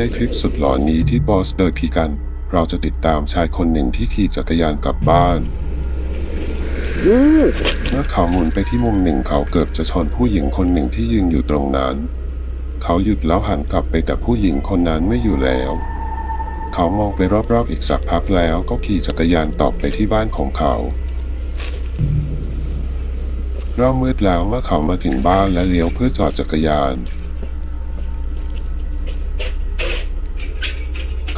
ในคลิปสุดหลอนนี้ที่บอสเดอร์พีกัน เราจะติดตามชายคนหนึ่งที่ขี่จักรยานกลับบ้าน เมื่อเขาหมุนไปที่มุมหนึ่งเขาเกือบจะชนผู้หญิงคนหนึ่งที่ยืนอยู่ตรงนั้น เขาหยุดแล้วหันกลับไปแต่ผู้หญิงคนนั้นไม่อยู่แล้ว เขามองไปรอบๆอีกสักพักแล้วก็ขี่จักรยานต่อไปที่บ้านของเขาเริ่มมืดแล้วเมื่อเขามาถึงบ้านและเลี้ยวเพื่อจอดจักรยาน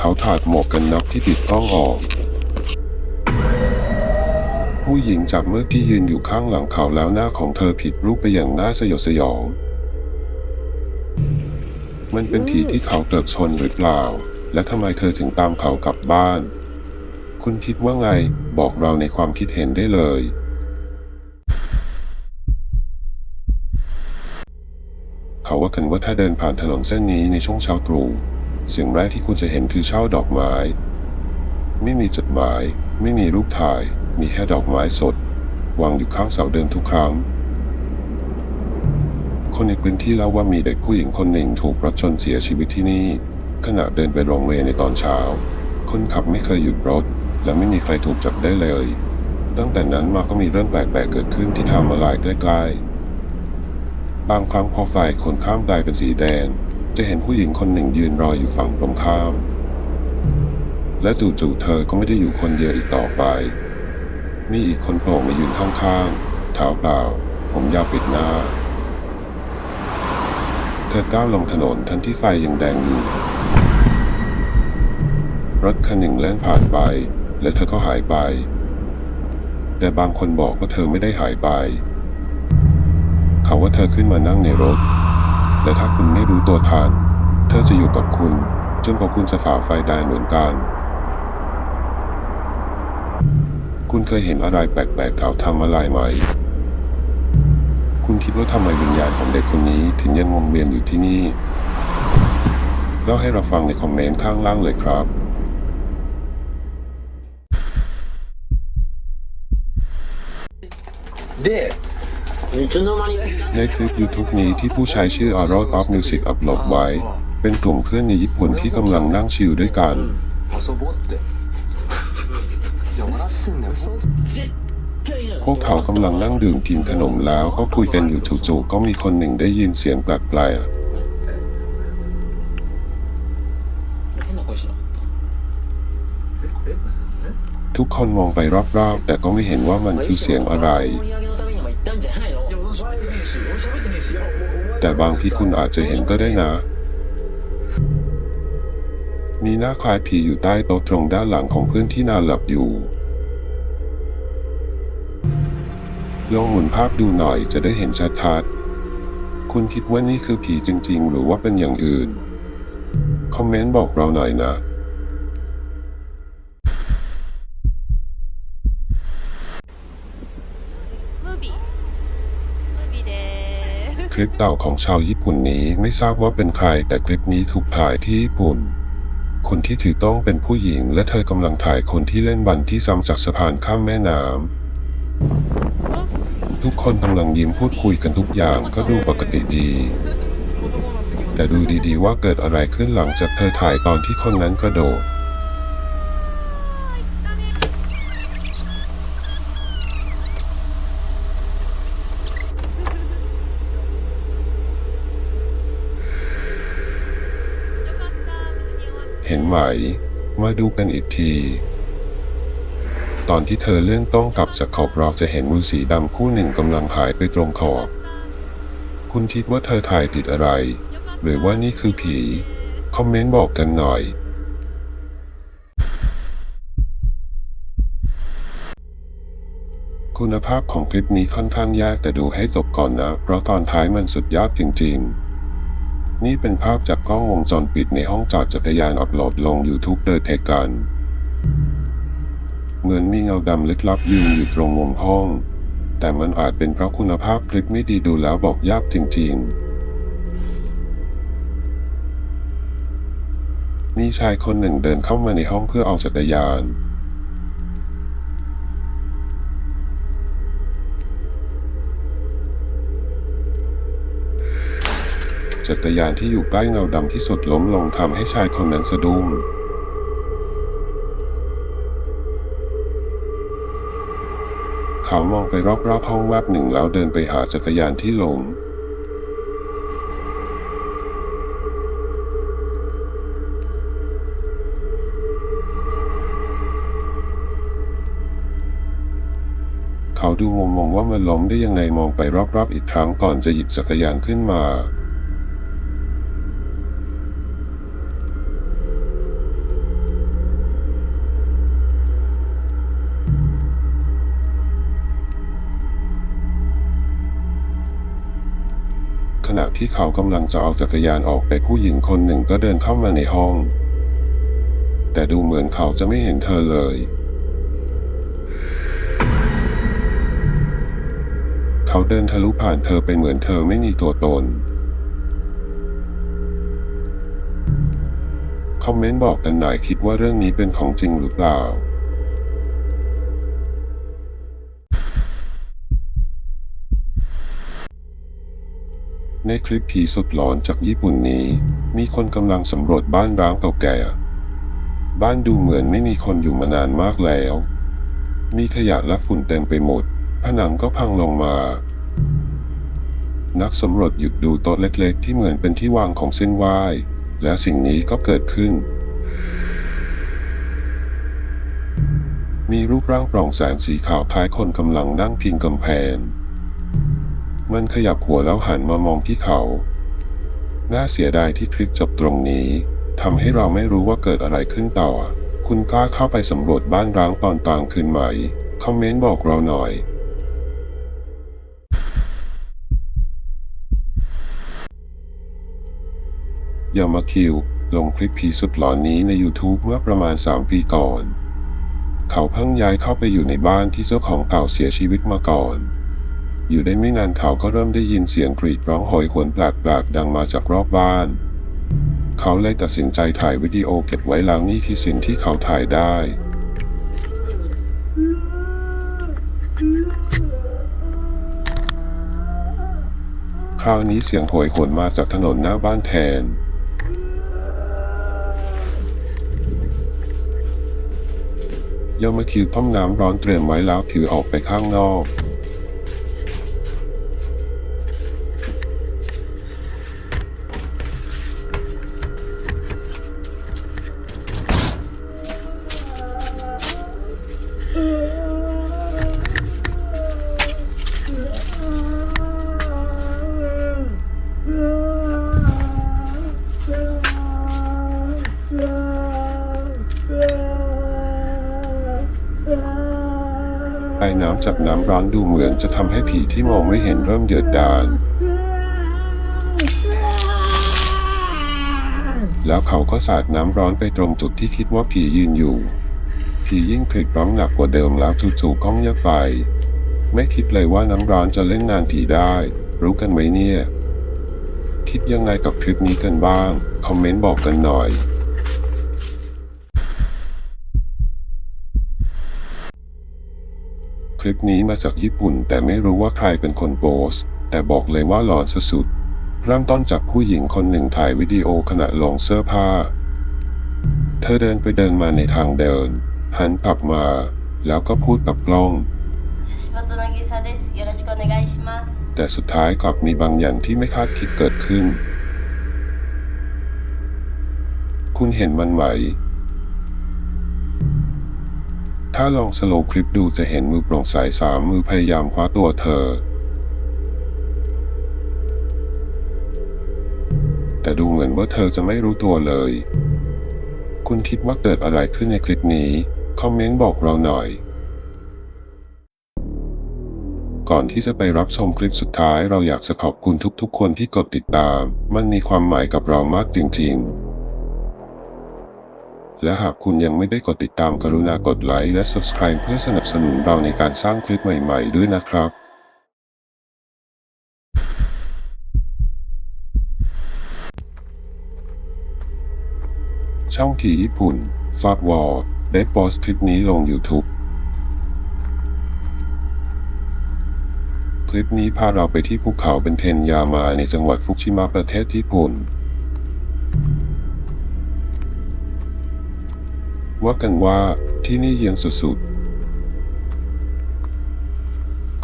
เขาถอดหมวกกันน็อกที่ติดกล้องออก ผู้หญิงจากเมื่อที่ยืนอยู่ข้างหลังเขาแล้วหน้าของเธอผิดรูปไปอย่างน่าสยดสยอง มันเป็นทีที่เขาเติบชนหรือเปล่า และทำไมเธอถึงตามเขากลับบ้าน คุณคิดว่าไงบอกเราในความคิดเห็นได้เลยเขาว่ากันว่าถ้าเดินผ่านถนนเส้นนี้ในช่วงเช้าตรู่ สิ่งแรกที่คุณจะเห็นคือช่อดอกไม้ ไม่มีจดหมาย ไม่มีรูปถ่าย มีแค่ดอกไม้สดวางอยู่ข้างเสาเดินทุกครั้ง คนในพื้นที่เล่าว่ามีเด็กผู้หญิงคนหนึ่งถูกรถชนเสียชีวิตที่นี่ ขณะเดินไปโรงเรียนในตอนเช้า คนขับไม่เคยหยุดรถ และไม่มีใครถูกจับได้เลย ตั้งแต่นั้นมาก็มีเรื่องแปลกๆเกิดขึ้นที่ทำมาลายใกล้ๆบางครั้งพอฝ่ายคนข้ามกลายเป็นสีแดง จะเห็นผู้หญิงคนหนึ่งยืนรออยู่ฝั่งตรงข้าม และจู่ๆเธอก็ไม่ได้อยู่คนเดียวอีกต่อไป มีอีกคนโผล่มายืนข้างๆเท้าเปล่า ผมยาวปิดหน้า เธอก้าวลงถนนทันที่ไฟยังแดงอยู่รถคันหนึ่งแล่นผ่านไป และเธอก็หายไป แต่บางคนบอกว่าเธอไม่ได้หายไป เขาว่าเธอขึ้นมานั่งในรถ และถ้าคุณไม่รู้ตัวทันเธอจะอยู่กับคุณจนกว่าคุณจะฝ่าไฟได้เหมือนกัน คุณเคยเห็นอะไรแปลกๆเขาทำอะไรไหม คุณคิดว่าทำไมวิญญาณของเด็กคนนี้ถึงยังวนเวียนอยู่ที่นี่เล่าให้เราฟังในคอมเมนต์ข้างล่างเลยครับで いつの間に ในคลิป YouTube นี้ที่ผู้ใช้ชื่อ a r o of Music อัปโหลดไว้ เป็นกลุ่มเพื่อนในญี่ปุ่นที่กำลังนั่งชิลด้วยกัน 遊ぼうっていや笑ってんだよ絶対な พวกเขากำลังนั่งดื่มกินขนมแล้วก็คุยกันอยู่จู่ๆก็มีคนหนึ่งได้ยินเสียงแปลก 変な声しなかっๆทุกคนมองไปรอบๆ แต่ก็ไม่เห็นว่ามัน た คือเสียงอะไร 盛り上げのた แต่บางที่คุณอาจจะเห็นก็ได้นะ มีหน้าคล้ายผีอยู่ใต้โต๊ะตรงด้านหลังของเพื่อนที่นอนหลับอยู่ลองหมุนภาพดูหน่อยจะได้เห็นชัดๆ คุณคิดว่านี่คือผีจริงๆ หรือว่าเป็นอย่างอื่น คอมเมนต์บอกเราหน่อยนะ คลิปเต่าของชาวญี่ปุ่นนี้ไม่ทราบว่าเป็นใคร แต่คลิปนี้ถูกถ่ายที่ญี่ปุ่น คนที่ถือต้องเป็นผู้หญิง และเธอกำลังถ่ายคนที่เล่นบันที่ซ้ำจากสะพานข้ามแม่น้ำทุกคนกำลังยิ้มพูดคุยกันทุกอย่างก็ดูปกติดี แต่ดูดีๆว่าเกิดอะไรขึ้นหลังจากเธอถ่ายตอนที่คนนั้นกระโดด เห็นไหม มาดูกันอีกที ตอนที่เธอเลื่อนต้องกลับจากขอบรอกจะเห็นมือสีดำคู่หนึ่งกำลังหายไปตรงขอบ คุณคิดว่าเธอถ่ายติดอะไร หรือว่านี่คือผี คอมเมนต์บอกกันหน่อยคุณภาพของคลิปนี้ค่อนข้างยากแต่ดูให้จบก่อนนะ เพราะตอนท้ายมันสุดยอดจริงๆ นี่เป็นภาพจากกล้องวงจรปิดในห้องจอดจักรยานอัปโหลดลง YouTube เลยเทกันเหมือนมีเงาดำลึกลับยืนอยู่ตรงมุมห้อง แต่มันอาจเป็นเพราะคุณภาพคลิปไม่ดีดูแล้วบอกยากจริงๆ มีชายคนหนึ่งเดินเข้ามาในห้องเพื่อเอาจักรยาน จักรยานที่อยู่ใกล้เงาดำที่สุดล้มลงทำให้ชายคนนั้นสะดุ้งเขามองไปรอบๆห้องแวบหนึ่งแล้วเดินไปหาจักรยานที่ล้มเขาดูงงๆว่ามันล้มได้ยังไงมองไปรอบๆอีกครั้งก่อนจะหยิบจักรยานขึ้นมา ที่เขากำลังจะเอาจักรยานออกไปผู้หญิงคนหนึ่งก็เดินเข้ามาในห้อง แต่ดูเหมือนเขาจะไม่เห็นเธอเลย เขาเดินทะลุผ่านเธอไปเหมือนเธอไม่มีตัวตน คอมเมนต์บอกกันหน่อยคิดว่าเรื่องนี้เป็นของจริงหรือเปล่า ในคลิปผีสุดหลอนจากญี่ปุ่นนี้ มีคนกำลังสำรวจบ้านร้างเก่าแก่ บ้านดูเหมือนไม่มีคนอยู่มานานมากแล้ว มีขยะและฝุ่นเต็มไปหมด ผนังก็พังลงมา นักสำรวจหยุดดูโต๊ะเล็กๆ ที่เหมือนเป็นที่วางของเส้นไหว้ และสิ่งนี้ก็เกิดขึ้น มีรูปร่างปล่องแสงสีขาวคล้ายคนกำลังนั่งพิงกำแพง มันขยับหัวแล้วหันมามองที่เขา น่าเสียดายที่คลิปจบตรงนี้ทำให้เราไม่รู้ว่าเกิดอะไรขึ้นต่อ คุณกล้าเข้าไปสำรวจบ้านร้างตอนกลางคืนไหม คอมเมนต์บอกเราหน่อยยามาคิวลงคลิปผีสุดหลอนนี้ใน YouTube เมื่อประมาณ 3 ปีก่อน เขาเพิ่งย้ายเข้าไปอยู่ในบ้านที่เจ้าของเก่าเสียชีวิตมาก่อน อยู่ได้ไม่นานเขาก็เริ่มได้ยินเสียงกรีดร้องโหยหวนแปลกๆดังมาจากรอบบ้าน เขาเลยตัดสินใจถ่ายวิดีโอเก็บไว้แล้วนี่คือสิ่งที่เขาถ่ายได้คราวนี้เสียงโหยหวนมาจากถนนหน้าบ้านแทน ยามาคิวต้มน้ำร้อนเตรียมไว้แล้วถือออกไปข้างนอก จากน้ำร้อนดูเหมือนจะทำให้ผีที่มองไม่เห็นเริ่มเดือดดาลแล้วเขาก็สาดน้ำร้อนไปตรงจุดที่คิดว่าผียืนอยู่ ผียิ่งกรีดร้องหนักกว่าเดิมแล้วจู่ๆก็เงียบไป ไม่คิดเลยว่าน้ำร้อนจะเล่นงานผีได้ รู้กันไหมเนี่ย คิดยังไงกับคลิปนี้กันบ้าง คอมเมนต์บอกกันหน่อย คลิปนี้มาจากญี่ปุ่น แต่ไม่รู้ว่าใครเป็นคนโพสต์แต่บอกเลยว่าหลอนสุดๆเริ่มต้นจากผู้หญิงคนหนึ่งถ่ายวิดีโอขณะลองเสื้อผ้า เธอเดินไปเดินมาในทางเดิน หันกลับมา แล้วก็พูดกับกล้องแต่สุดท้ายกลับมีบางอย่างที่ไม่คาดคิดเกิดขึ้น คุณเห็นมันไหม ถ้าลองสโลว์คลิปดูจะเห็นมือโปร่งใสสามมือพยายามคว้าตัวเธอ แต่ดูเหมือนว่าเธอจะไม่รู้ตัวเลย คุณคิดว่าเกิดอะไรขึ้นในคลิปนี้ คอมเมนต์บอกเราหน่อย ก่อนที่จะไปรับชมคลิปสุดท้ายเราอยากจะขอบคุณทุกๆ คนที่กดติดตาม มันมีความหมายกับเรามากจริง ๆ และหากคุณยังไม่ได้กดติดตามกรุณากดไลค์และ Subscribe เพื่อสนับสนุนเราในการสร้างคลิปใหม่ๆ ด้วยนะครับช่องทีญี่ปุ่นฟาดวอลได้โพสต์คลิปนี้ลง YouTube คลิปนี้พาเราไปที่ภูเขาเป็นเทนยามาในจังหวัดฟุกุชิมะประเทศญี่ปุ่น ว่ากันว่าที่นี่เย็นสุดๆ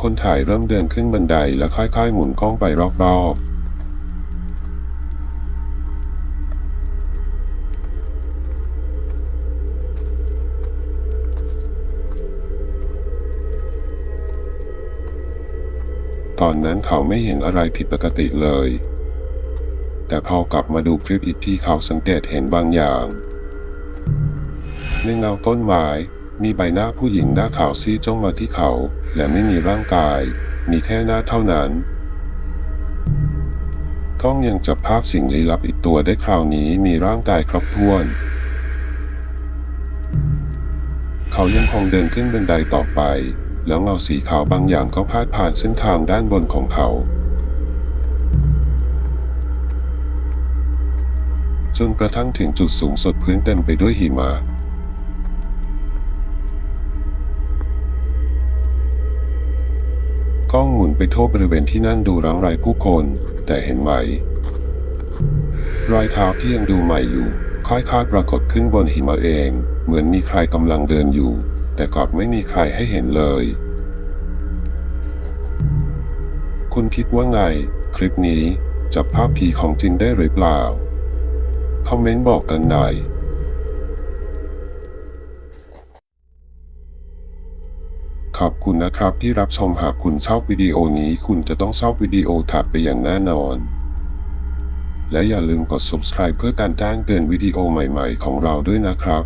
คนถ่ายเริ่มเดินขึ้นบันไดและค่อยๆ หมุนกล้องไปรอบๆตอนนั้นเขาไม่เห็นอะไรผิดปกติเลย แต่พอกลับมาดูคลิปอีกที่เขาสังเกตเห็นบางอย่าง ในเงาต้นไม้มีใบหน้าผู้หญิงหน้าขาวซีดจ้องมาที่เขา และไม่มีร่างกาย มีแค่หน้าเท่านั้น กล้องยังจับภาพสิ่งลี้ลับอีกตัวได้คราวนี้มีร่างกายครบถ้วน เขายังคงเดินขึ้นบันไดต่อไป แล้วเงาสีขาวบางอย่างก็พาดผ่านเส้นทางด้านบนของเขาจนกระทั่งถึงจุดสูงสุดพื้นเต็มไปด้วยหิมะ ล้องหมุนไปทั่วบริเวณที่นั่นดูรังไรผู้คน แต่เห็นไหม รอยเท้าที่ยังดูใหม่อยู่ ค่อยๆปรากฏขึ้นบนหิมะเอง เหมือนมีใครกำลังเดินอยู่ แต่กลับไม่มีใครให้เห็นเลย คุณคิดว่าไง คลิปนี้จับภาพผีของจริงได้หรือเปล่า คอมเมนต์บอกกันหน่อย ขอบคุณนะครับที่รับชมหากคุณชอบวิดีโอนี้คุณจะต้องชอบวิดีโอถัดไปอย่างแน่นอน และอย่าลืมกด subscribe เพื่อการแจ้งเตือนวิดีโอใหม่ๆ ของเราด้วยนะครับ